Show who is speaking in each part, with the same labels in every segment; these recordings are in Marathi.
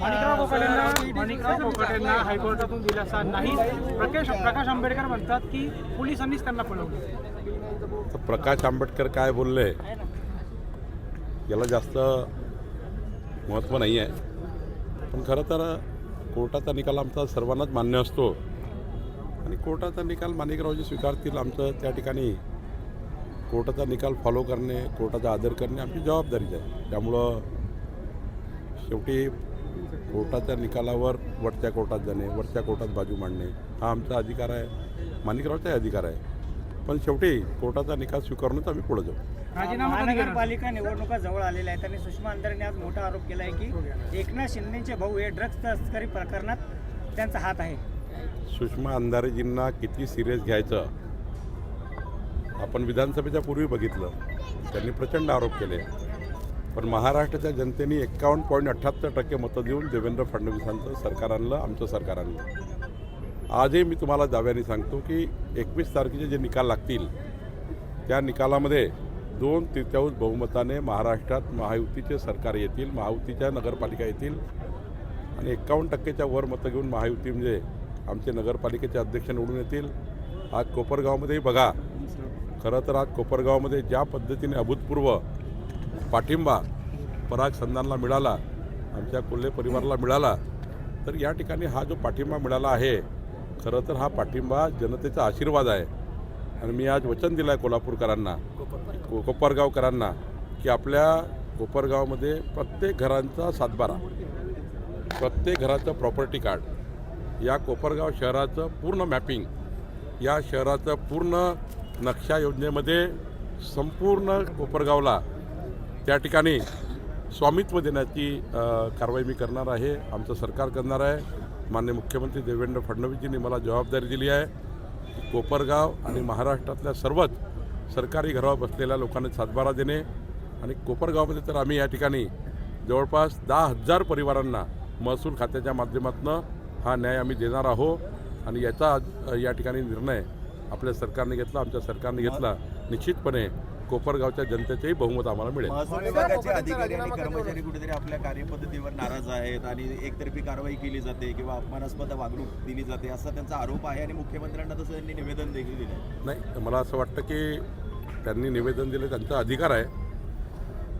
Speaker 1: माणिकराव कोकाटेंना माणिकराव कोकाटेंना हायकोर्टातून दिलासा नाही. प्रकाश प्रकाश आंबेडकर म्हणतात की पोलिसांनीच त्यांना पळवलं.
Speaker 2: प्रकाश आंबेडकर काय बोलले? याला जास्त महत्त्व नाही आहे. पण खरं तर कोर्टाचा निकाल आमचा सर्वांनाच मान्य असतो. आणि कोर्टाचा निकाल माणिकरावजी स्वीकारतील आमचं त्या ठिकाणी कोर्टाचा निकाल फॉलो करणे कोर्टाचा आदर करणे आमची जबाबदारीच आहे. त्यामुळं शेवटी कोर्टाच्या निकालावर वरच्या कोर्टात जाणे वरच्या कोर्टात बाजू मांडणे हा आमचा अधिकार आहे. माणिकरावचाही अधिकार आहे. पण शेवटी कोर्टाचा निकाल स्वीकारूनच आम्ही पुढे जाऊ?
Speaker 3: महानगरपालिका निवडणुका जवळ आलेल्या आहेत आणि सुषमा अंधारेने आज मोठा आरोप केला आहे की एकनाथ शिंदेचे भाऊ हे ड्रग्ज तस्करी प्रकरणात त्यांचा हात आहे.
Speaker 2: सुषमा अंधारेजींना किती सिरियस घ्यायचं? आपण विधानसभेच्या पूर्वी बघितलं. त्यांनी प्रचंड आरोप केले. पण महाराष्ट्राच्या जनतेने एक्कावन्न पॉईंट अठ्ठ्याहत्तर टक्के मतं देऊन देवेंद्र फडणवीसांचं सरकार आणलं आमचं सरकार आणलं. आजही मी तुम्हाला दाव्याने सांगतो की एकवीस तारखेचे जे निकाल लागतील त्या निकालामध्ये दोन तृतीयांश बहुमताने महाराष्ट्रात महायुतीचे सरकार येतील महायुतीच्या नगरपालिका येतील आणि एक्कावन्न टक्केच्या वर मतं घेऊन महायुती म्हणजे आमचे नगरपालिकेचे अध्यक्ष निवडून येतील. आज कोपरगावमध्येही बघा खरं तर आज कोपरगावमध्ये ज्या पद्धतीने अभूतपूर्व पाठिंबा पराग संधानला मिळाला आमच्या कोल्हे परिवाराला मिळाला तर या ठिकाणी हा जो पाठिंबा मिळाला आहे खरं तर हा पाठिंबा जनतेचा आशीर्वाद आहे. आणि मी आज वचन दिलं आहे कोल्हापूरकरांना को कोपरगावकरांना की आपल्या कोपरगावमध्ये प्रत्येक घरांचा सातबारा प्रत्येक घराचं प्रॉपर्टी कार्ड या कोपरगाव शहराचं पूर्ण मॅपिंग या शहराचं पूर्ण नक्षा योजनेमध्ये संपूर्ण कोपरगावला त्या ठिकाणी स्वामित्व देण्याची कारवाई मी करणार आहे आमचं सरकार करणार आहे. मान्य मुख्यमंत्री देवेंद्र फडणवीसजींनी मला जबाबदारी दिली आहे. कोपरगाव आणि महाराष्ट्रातल्या सर्वच सरकारी घरावर बसलेल्या लोकांना सातबारा देणे आणि कोपरगावमध्ये तर आम्ही या ठिकाणी जवळपास दहा हजार परिवारांना महसूल खात्याच्या माध्यमातून हा न्याय आम्ही देणार आहोत आणि याचा या ठिकाणी निर्णय आपल्या सरकारने घेतला आमच्या सरकारने घेतला. निश्चितपणे कोपरगावच्या जनतेचेही बहुमत आम्हाला मिळेल.
Speaker 4: महसूल विभागाचे अधिकारी आणि कर्मचारी कुठेतरी आपल्या कार्यपद्धतीवर नाराज आहेत आणि एकतर्फी कारवाई केली जाते किंवा अपमानास्पद वागणूक दिली जाते असा त्यांचा आरोप आहे आणि मुख्यमंत्र्यांना तसं त्यांनी निवेदन देखील दिलं आहे
Speaker 2: नाही मला असं वाटतं की त्यांनी निवेदन दिलं त्यांचा अधिकार आहे.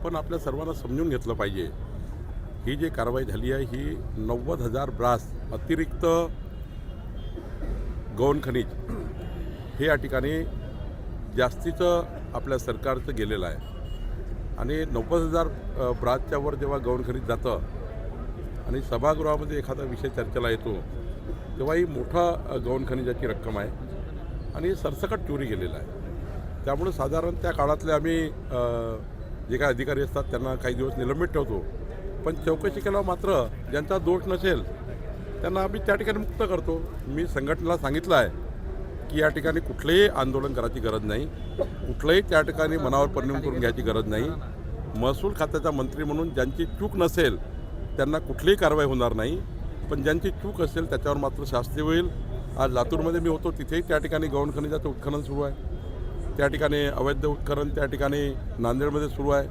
Speaker 2: पण आपल्या सर्वांना समजून घेतलं पाहिजे. ही जी कारवाई झाली आहे ही नव्वद हजार ब्रास अतिरिक्त गौण खनिज हे या ठिकाणी जास्तीचं आपल्या सरकारचं गेलेलं आहे. आणि नव्वद हजार ब्राजच्या वर जेव्हा गौण खरीद जातं आणि सभागृहामध्ये एखादा विषय चर्चेला येतो तेव्हा ही मोठा गौण खनिजाची रक्कम आहे आणि सरसकट चोरी गेलेला आहे. त्यामुळे साधारण त्या काळातले आम्ही जे काही अधिकारी असतात त्यांना काही दिवस निलंबित ठेवतो. पण चौकशी केल्यावर मात्र ज्यांचा दोष नसेल त्यांना आम्ही त्या ठिकाणी मुक्त करतो. मी संघटनेला सांगितलं आहे की या ठिकाणी कुठलंही आंदोलन करायची गरज नाही. कुठलंही त्या ठिकाणी मनावर परिणाम करून घ्यायची गरज नाही. महसूल खात्याचा मंत्री म्हणून ज्यांची चूक नसेल त्यांना कुठलीही कारवाई होणार नाही. पण ज्यांची चूक असेल त्याच्यावर मात्र शास्ती होईल. आज लातूरमध्ये मी होतो तिथेही त्या ठिकाणी गौण खनिजाचं उत्खनन सुरू आहे. त्या ठिकाणी अवैध उत्खनन त्या ठिकाणी नांदेडमध्ये सुरू आहे.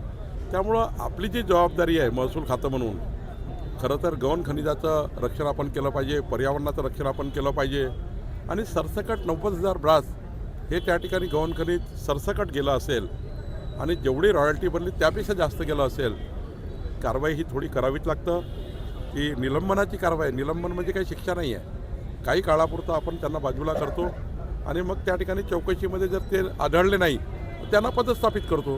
Speaker 2: त्यामुळं आपली जी जबाबदारी आहे महसूल खातं म्हणून खरं तर गौण खनिजाचं रक्षण आपण केलं पाहिजे पर्यावरणाचं रक्षण आपण केलं पाहिजे. आणि सरसकट नव्वद हजार ब्रास हे त्या ठिकाणी गौण सरसकट गेलं असेल आणि जेवढी रॉयल्टी बनली त्यापेक्षा जास्त गेलं असेल कारवाई ही थोडी करावीच लागतं. की निलंबनाची कारवाई निलंबन म्हणजे काही शिक्षा नाही आहे. काही काळापुरतं आपण त्यांना बाजूला करतो आणि मग त्या ठिकाणी चौकशीमध्ये जर ते आढळले नाही तर त्यांना पदस्थापित करतो.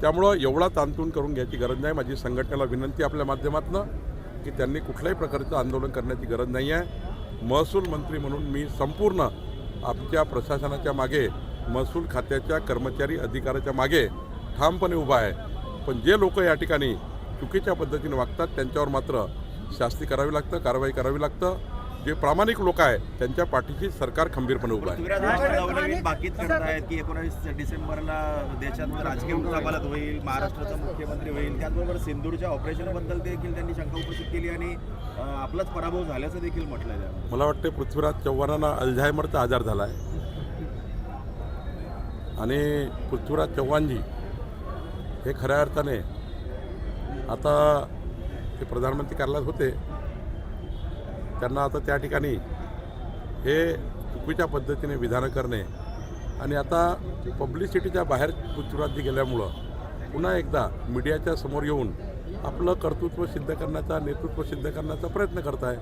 Speaker 2: त्यामुळं एवढा तांतून करून घ्यायची गरज नाही. माझी संघटनेला विनंती आपल्या माध्यमातून की त्यांनी कुठल्याही प्रकारचं आंदोलन करण्याची गरज नाही आहे. महसूल मंत्री म्हणून मी संपूर्ण आमच्या प्रशासनाच्या मागे महसूल खात्याच्या कर्मचारी अधिकाऱ्याच्या मागे ठामपणे उभा आहे. पण जे लोक या ठिकाणी चुकीच्या पद्धतीने वागतात त्यांच्यावर मात्र शास्ती करावी लागतं कारवाई करावी लागतं. जे प्रामाणिक लोक आहेत त्यांच्या पाठीशी सरकार खंबीरपणे उभं आहे.
Speaker 4: पृथ्वीराज आहेत बाकीत की एकोणावीस डिसेंबरला देशात राजकीय उलथापालथ होईल महाराष्ट्राचा मुख्यमंत्री होईल. त्याचबरोबर सिंदूरच्या ऑपरेशनबद्दल देखील त्यांनी शंका उपस्थित केली आणि आपलाच पराभव झाल्याचं देखील म्हटलं आहे
Speaker 2: मला वाटते पृथ्वीराज चव्हाणांना अल्झायमरचा आजार झाला आहे आणि पृथ्वीराज चव्हाणजी हे खऱ्या अर्थाने आता ते प्रधानमंत्री कार्यालयात होते. त्यांना आता त्या ठिकाणी हे चुकीच्या पद्धतीने विधानं करणे आणि आता पब्लिसिटीच्या बाहेर पृथ्वीराजी गेल्यामुळं पुन्हा एकदा मीडियाच्या समोर येऊन आपलं कर्तृत्व सिद्ध करण्याचा नेतृत्व सिद्ध करण्याचा प्रयत्न करत आहे.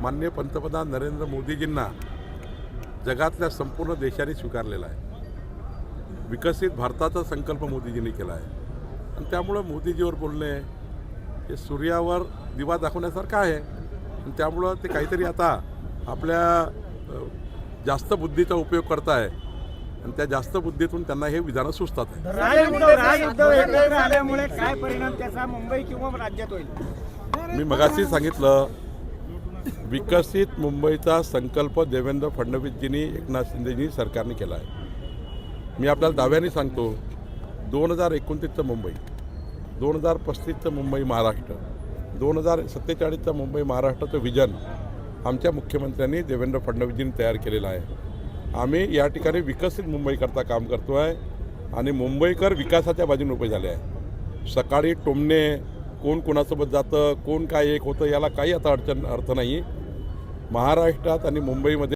Speaker 2: माननीय पंतप्रधान नरेंद्र मोदीजींना जगातल्या संपूर्ण देशाने स्वीकारलेला आहे. विकसित भारताचा संकल्प मोदीजींनी केला आहे. आणि त्यामुळं मोदीजीवर बोलणे हे सूर्यावर दिवा दाखवण्यासारखं आहे. आणि त्यामुळं ते काहीतरी आता आपल्या जास्त बुद्धीचा उपयोग करताय. आणि त्या जास्त बुद्धीतून त्यांना हे विधानं सुचतात.
Speaker 3: काय परिणाम त्याचा मुंबई किंवा राज्यात होईल?
Speaker 2: मी मगाशी सांगितलं विकसित मुंबईचा संकल्प देवेंद्र फडणवीसजींनी एकनाथ शिंदेजी सरकारने केला आहे. मी आपल्याला दाव्याने सांगतो दोन हजार एकोणतीसचं मुंबई दोन हजार पस्तीसचं मुंबई महाराष्ट्र दोन हजार सत्तेचाळीसचं मुंबई महाराष्ट्राचं विजन आमच्या मुख्यमंत्र्यांनी देवेंद्र फडणवीसजींनी तयार केलेलं आहे. आम्ही या ठिकाणी विकसित मुंबईकरता काम करतो आहे आणि मुंबईकर विकासाच्या बाजूने उभे झाले आहे. सकाळी टोमणे कोण कोणासोबत जातं कोण काय एक होतं याला काही आता अडचण अर्थ नाही. महाराष्ट्रात आणि मुंबईमध्ये